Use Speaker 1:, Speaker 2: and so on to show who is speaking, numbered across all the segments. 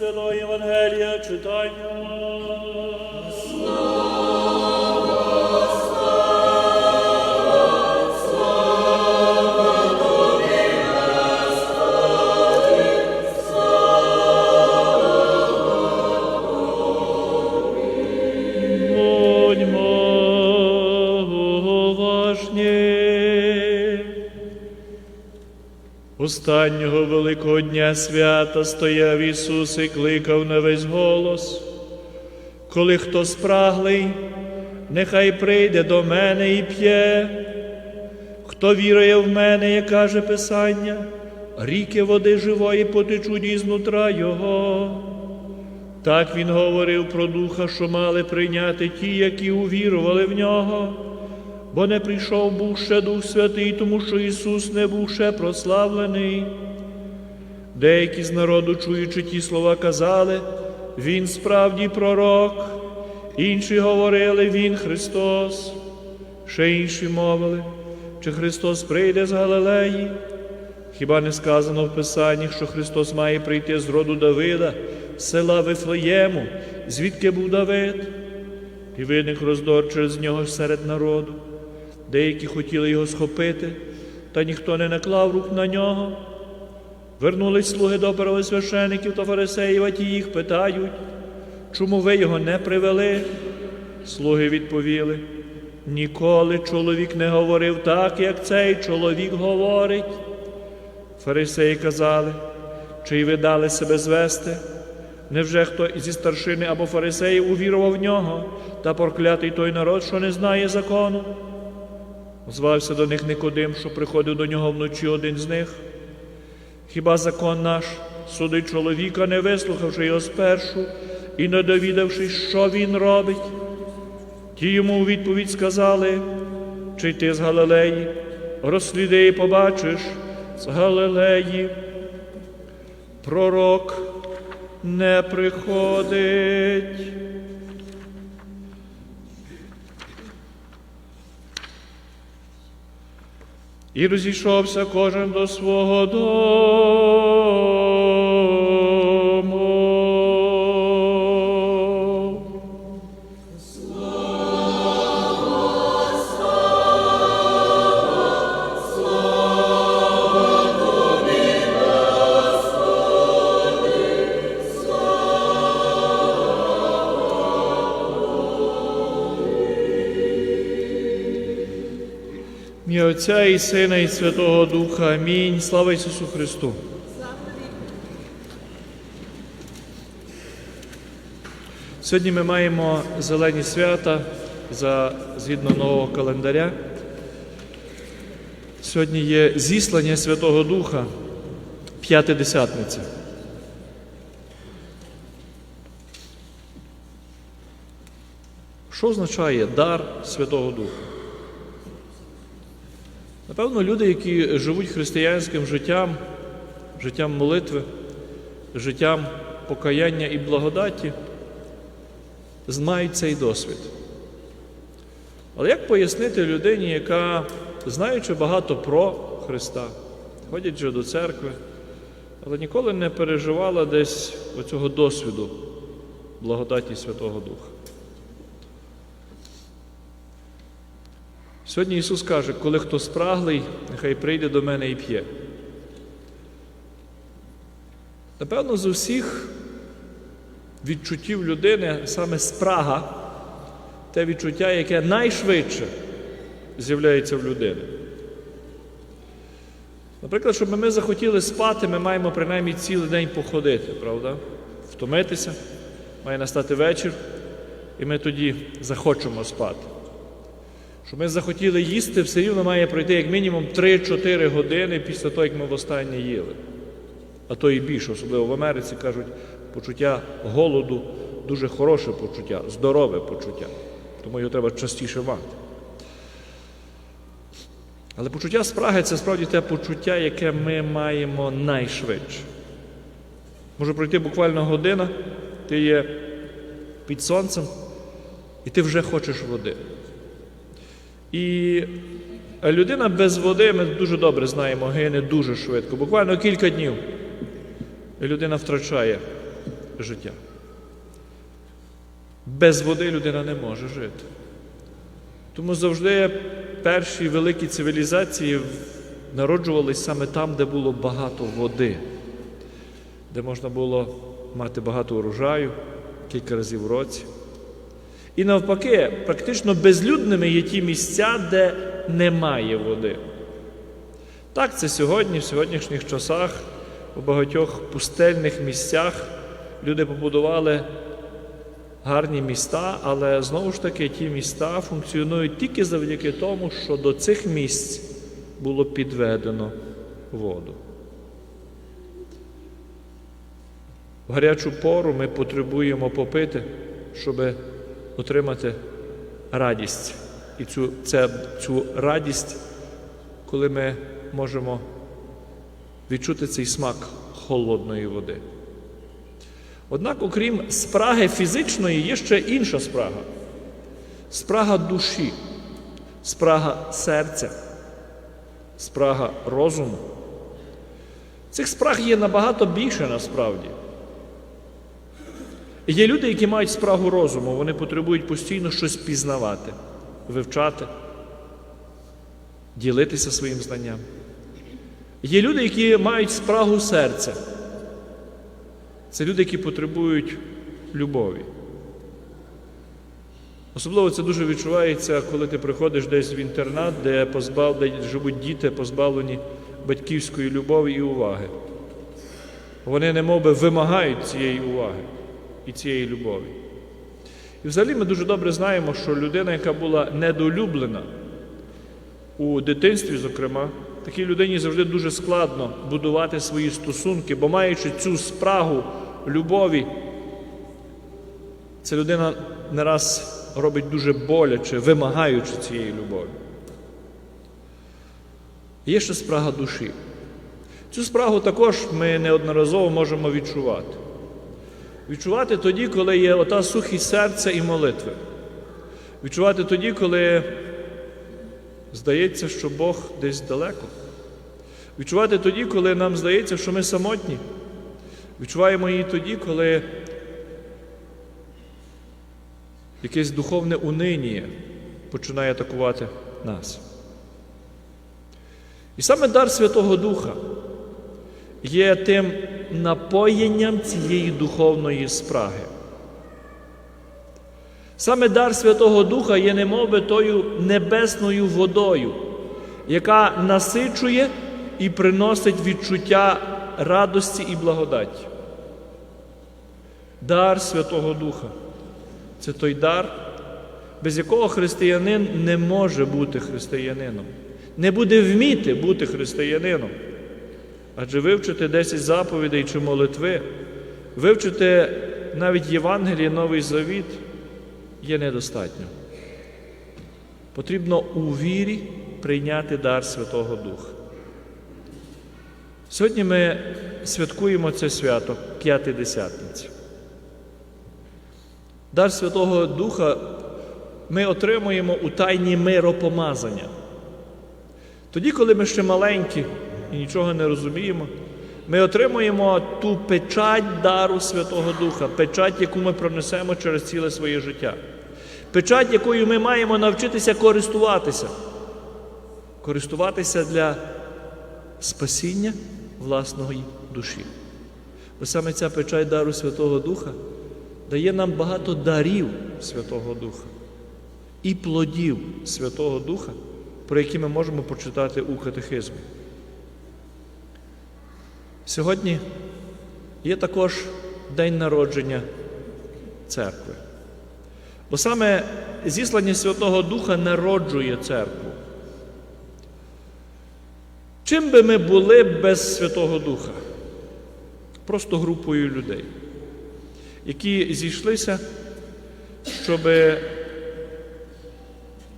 Speaker 1: Святого Євангелія читання. Будьмо уважні. Останнього великого дня свята стояв Ісус і кликав на весь голос. Коли хто спраглий, нехай прийде до мене і п'є. Хто вірує в мене, як каже Писання, ріки води живої потечуть із нутра Його. Так він говорив про духа, що мали прийняти ті, які увірували в нього, бо не прийшов був ще Дух Святий, тому що Ісус не був ще прославлений. Деякі з народу, чуючи ті слова, казали, Він справді пророк, інші говорили, Він Христос, ще інші мовили, чи Христос прийде з Галилеї. Хіба не сказано в Писанні, що Христос має прийти з роду Давида, з села Вифлеєму, звідки був Давид? І виник роздор через нього серед народу. Деякі хотіли його схопити, та ніхто не наклав рук на нього. Вернулись слуги до первосвящеників та фарисеїв, а ті їх питають, чому ви його не привели? Слуги відповіли, ніколи чоловік не говорив так, як цей чоловік говорить. Фарисеї казали, чи й ви дали себе звести? Невже хто зі старшини або фарисеїв увірував в нього та проклятий той народ, що не знає закону? Звався до них Никодим, що приходив до нього вночі один з них. Хіба закон наш судить чоловіка, не вислухавши його спершу і не довідавшись, що він робить? Ті йому у відповідь сказали, чи ти з Галилеї, розсліди і побачиш з Галилеї. Пророк не приходить. І розійшовся кожен до свого дому. Ім'я Отця і Сина, і Святого Духа. Амінь. Слава Ісусу Христу. Сьогодні ми маємо зелені свята за, згідно нового календаря. Сьогодні є зіслання Святого Духа, п'ятидесятниця. Що означає дар Святого Духа? Напевно, люди, які живуть християнським життям, життям молитви, життям покаяння і благодаті, знають цей досвід. Але як пояснити людині, яка, знаючи багато про Христа, ходячи до церкви, але ніколи не переживала десь оцього досвіду благодаті Святого Духа? Сьогодні Ісус каже, коли хто спраглий, нехай прийде до мене і п'є. Напевно, з усіх відчуттів людини саме спрага те відчуття, яке найшвидше з'являється в людини. Наприклад, щоб ми захотіли спати, ми маємо принаймні цілий день походити, правда? Втомитися, має настати вечір, і ми тоді захочемо спати. Щоб ми захотіли їсти, все рівно має пройти як мінімум 3-4 години після того, як ми востаннє їли. А то і більше, особливо в Америці кажуть, почуття голоду дуже хороше почуття, здорове почуття. Тому його треба частіше мати. Але почуття спраги це справді те почуття, яке ми маємо найшвидше. Може пройти буквально година, ти є під сонцем, і ти вже хочеш води. І людина без води, ми дуже добре знаємо, гине дуже швидко. Буквально кілька днів. Людина втрачає життя. Без води людина не може жити. Тому завжди перші великі цивілізації народжувались саме там, де було багато води, де можна було мати багато урожаю кілька разів в році. І навпаки, практично безлюдними є ті місця, де немає води. Так, це сьогодні, в сьогоднішніх часах, у багатьох пустельних місцях люди побудували гарні міста, але знову ж таки ті міста функціонують тільки завдяки тому, що до цих місць було підведено воду. В гарячу пору ми потребуємо попити, щоб отримати радість. І цю, це, цю радість, коли ми можемо відчути цей смак холодної води. Однак, окрім спраги фізичної, є ще інша спрага спрага душі, спрага серця, спрага розуму. Цих спраг є набагато більше насправді. Є люди, які мають спрагу розуму, вони потребують постійно щось пізнавати, вивчати, ділитися своїм знанням. Є люди, які мають спрагу серця. Це люди, які потребують любові. Особливо це дуже відчувається, коли ти приходиш десь в інтернат, де, позбав, де живуть діти, позбавлені батьківської любові і уваги. Вони немов би вимагають цієї уваги і цієї любові. І взагалі ми дуже добре знаємо, що людина, яка була недолюблена у дитинстві, зокрема, такій людині завжди дуже складно будувати свої стосунки, бо маючи цю спрагу любові, ця людина не раз робить дуже боляче, вимагаючи цієї любові. Є ще спрага душі. Цю спрагу також ми неодноразово можемо відчувати. Відчувати тоді, коли є ота сухість серця і молитви. Відчувати тоді, коли здається, що Бог десь далеко. Відчувати тоді, коли нам здається, що ми самотні. Відчуваємо її тоді, коли якесь духовне униніє починає атакувати нас. І саме дар Святого Духа є тим напоєнням цієї духовної спраги. Саме дар Святого Духа є немовби тою небесною водою, яка насичує і приносить відчуття радості і благодаті. Дар Святого Духа це той дар, без якого християнин не може бути християнином, не буде вміти бути християнином. Адже вивчити 10 заповідей чи молитви, вивчити навіть Євангеліє Новий Завіт є недостатньо. Потрібно у вірі прийняти дар Святого Духа. Сьогодні ми святкуємо це свято П'ятидесятниці. Дар Святого Духа ми отримуємо у тайні миропомазання. Тоді, коли ми ще маленькі і нічого не розуміємо, ми отримуємо ту печать дару Святого Духа, печать, яку ми пронесемо через ціле своє життя. Печать, якою ми маємо навчитися користуватися. Користуватися для спасіння власної душі. Бо саме ця печать дару Святого Духа дає нам багато дарів Святого Духа і плодів Святого Духа, про які ми можемо почитати у катехизмі. Сьогодні є також день народження церкви. Бо саме зіслання Святого Духа народжує церкву. Чим би ми були без Святого Духа? Просто групою людей, які зійшлися, щоб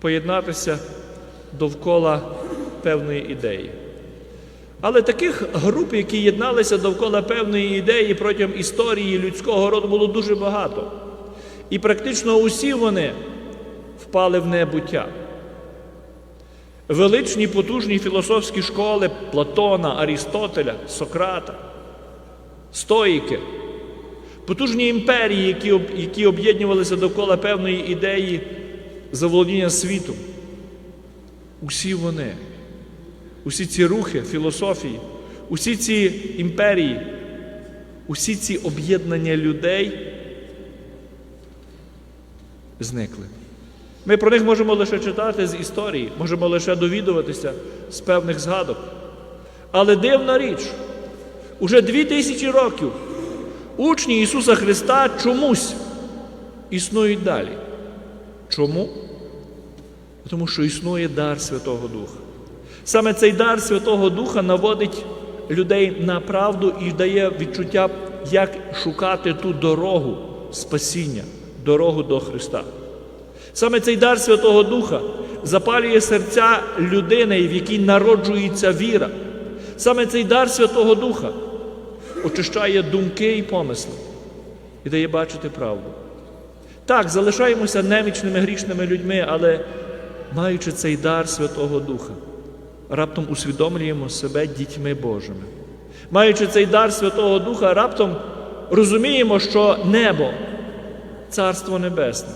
Speaker 1: поєднатися довкола певної ідеї. Але таких груп, які єдналися довкола певної ідеї протягом історії людського роду, було дуже багато. І практично усі вони впали в небуття. Величні потужні філософські школи Платона, Арістотеля, Сократа, стоїки Потужні імперії, які, об'єднувалися довкола певної ідеї заволодіння світом. Усі вони, усі ці рухи, філософії, усі ці імперії, усі ці об'єднання людей зникли. Ми про них можемо лише читати з історії, можемо лише довідуватися з певних згадок. Але дивна річ, уже дві тисячі років учні Ісуса Христа чомусь існують далі. Чому? Тому що існує дар Святого Духа. Саме цей дар Святого Духа наводить людей на правду і дає відчуття, як шукати ту дорогу спасіння, дорогу до Христа. Саме цей дар Святого Духа запалює серця людини, в якій народжується віра. Саме цей дар Святого Духа очищає думки і помисли і дає бачити правду. Так, залишаємося немічними грішними людьми, але маючи цей дар Святого Духа, раптом усвідомлюємо себе дітьми Божими. Маючи цей дар Святого Духа, раптом розуміємо, що небо, Царство Небесне,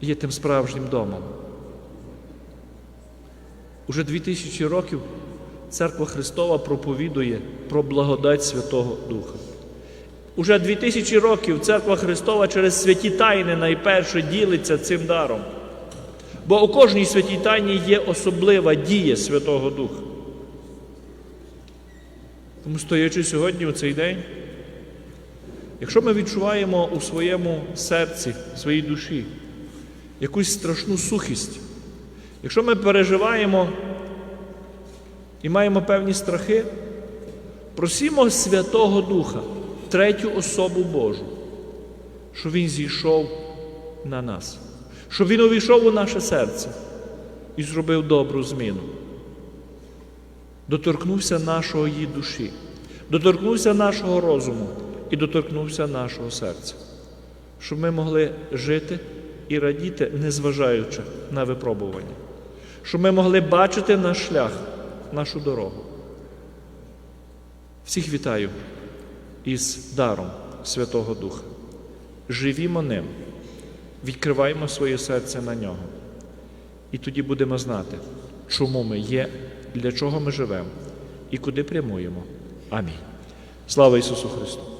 Speaker 1: є тим справжнім домом. Уже дві тисячі років Церква Христова проповідує про благодать Святого Духа. Уже дві тисячі років Церква Христова через святі тайни найперше ділиться цим даром. Бо у кожній святій тайні є особлива дія Святого Духа. Тому, стоячи сьогодні у цей день, якщо ми відчуваємо у своєму серці, в своїй душі якусь страшну сухість, якщо ми переживаємо і маємо певні страхи, просімо Святого Духа, третю особу Божу, щоб Він зійшов на нас, щоб Він увійшов у наше серце і зробив добру зміну. Доторкнувся нашої душі, доторкнувся нашого розуму і доторкнувся нашого серця, щоб ми могли жити і радіти, незважаючи на випробування, щоб ми могли бачити наш шлях, нашу дорогу. Всіх вітаю із даром Святого Духа. Живімо ним, відкриваємо своє серце на нього. І тоді будемо знати, чому ми є, для чого ми живемо і куди прямуємо. Амінь. Слава Ісусу Христу!